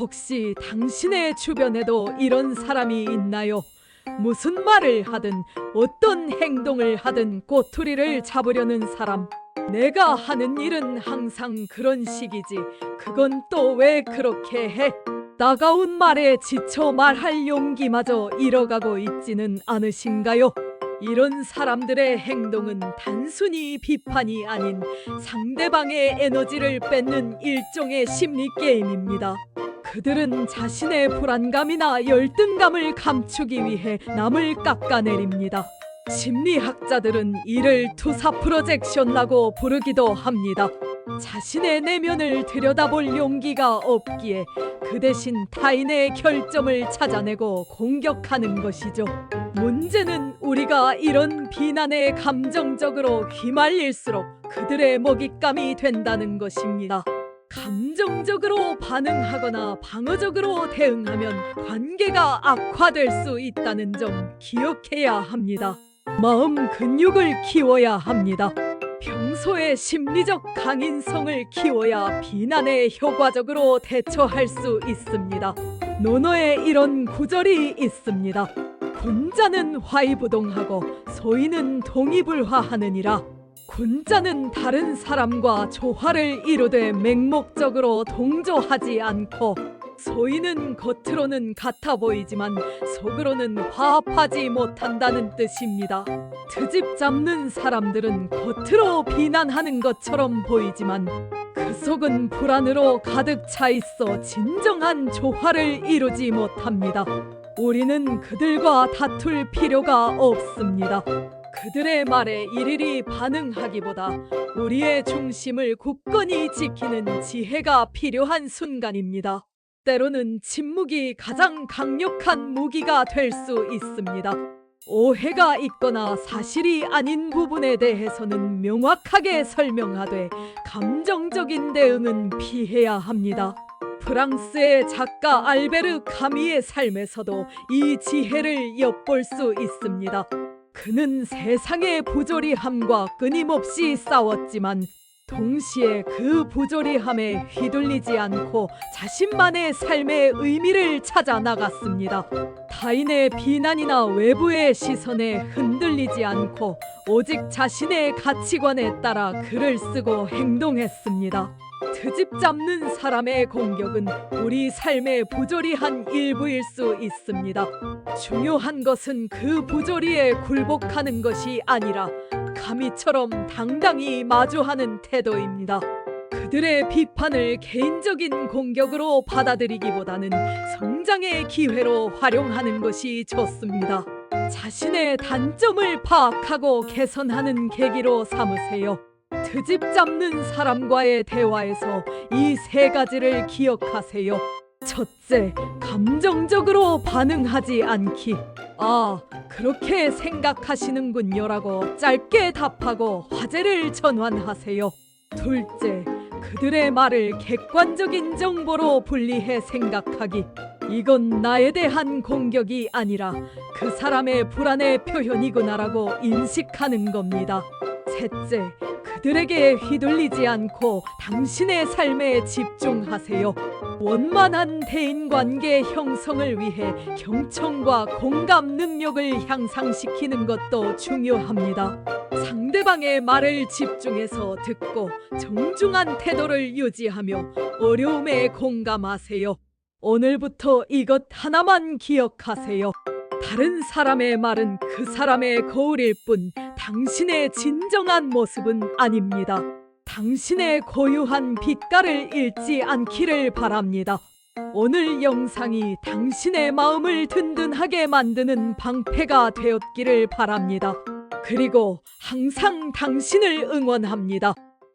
혹시 당신의 주변에도 이런 사람이 있나요? 무슨 말을 하든 어떤 행동을 하든 꼬투리를 잡으려는 사람. 내가 하는 일은 항상 그런 식이지. 그건 또 왜 그렇게 해? 따가운 말에 지쳐 말할 용기마저 잃어가고 있지는 않으신가요? 이런 사람들의 행동은 단순히 비판이 아닌 상대방의 에너지를 뺏는 일종의 심리 게임입니다. 그들은 자신의 불안감이나 열등감을 감추기 위해 남을 깎아내립니다. 심리학자들은 이를 투사 프로젝션이라고 부르기도 합니다. 자신의 내면을 들여다볼 용기가 없기에 그 대신 타인의 결점을 찾아내고 공격하는 것이죠. 문제는 우리가 이런 비난에 감정적으로 휘말릴수록 그들의 먹잇감이 된다는 것입니다. 감정적으로 반응하거나 방어적으로 대응하면 관계가 악화될 수 있다는 점 기억해야 합니다. 마음 근육을 키워야 합니다. 평소에 심리적 강인성을 키워야 비난에 효과적으로 대처할 수 있습니다. 논어에 이런 구절이 있습니다. 군자는 화이부동하고 소인은 동의불화하느니라. 군자는 다른 사람과 조화를 이루되 맹목적으로 동조하지 않고 소인은 겉으로는 같아 보이지만 속으로는 화합하지 못한다는 뜻입니다. 트집 잡는 사람들은 겉으로 비난하는 것처럼 보이지만 그 속은 불안으로 가득 차 있어 진정한 조화를 이루지 못합니다. 우리는 그들과 다툴 필요가 없습니다. 그들의 말에 일일이 반응하기보다 우리의 중심을 굳건히 지키는 지혜가 필요한 순간입니다. 때로는 침묵이 가장 강력한 무기가 될 수 있습니다. 오해가 있거나 사실이 아닌 부분에 대해서는 명확하게 설명하되 감정적인 대응은 피해야 합니다. 프랑스의 작가 알베르 카미의 삶에서도 이 지혜를 엿볼 수 있습니다. 그는 세상의 부조리함과 끊임없이 싸웠지만 동시에 그 부조리함에 휘둘리지 않고 자신만의 삶의 의미를 찾아 나갔습니다. 타인의 비난이나 외부의 시선에 흔들리지 않고 오직 자신의 가치관에 따라 글을 쓰고 행동했습니다. 트집 잡는 사람의 공격은 우리 삶의 부조리한 일부일 수 있습니다. 중요한 것은 그 부조리에 굴복하는 것이 아니라 가미처럼 당당히 마주하는 태도입니다. 그들의 비판을 개인적인 공격으로 받아들이기보다는 성장의 기회로 활용하는 것이 좋습니다. 자신의 단점을 파악하고 개선하는 계기로 삼으세요. 트집 잡는 사람과의 대화에서 이 세 가지를 기억하세요. 첫째, 감정적으로 반응하지 않기. 아, 그렇게 생각하시는군요라고 짧게 답하고 화제를 전환하세요. 둘째, 그들의 말을 객관적인 정보로 분리해 생각하기. 이건 나에 대한 공격이 아니라 그 사람의 불안의 표현이구나라고 인식하는 겁니다. 셋째, 그들에게 휘둘리지 않고 당신의 삶에 집중하세요. 원만한 대인 관계 형성을 위해 경청과 공감 능력을 향상시키는 것도 중요합니다. 상대방의 말을 집중해서 듣고 정중한 태도를 유지하며 어려움에 공감하세요. 오늘부터 이것 하나만 기억하세요. 다른 사람의 말은 그 사람의 거울일 뿐 당신의 진정한 모습은 아닙니다. 당신의 고유한 빛깔을 잃지 않기를 바랍니다. 오늘 영상이 당신의 마음을 든든하게 만드는 방패가 되었기를 바랍니다. 그리고 항상 당신을 응원합니다.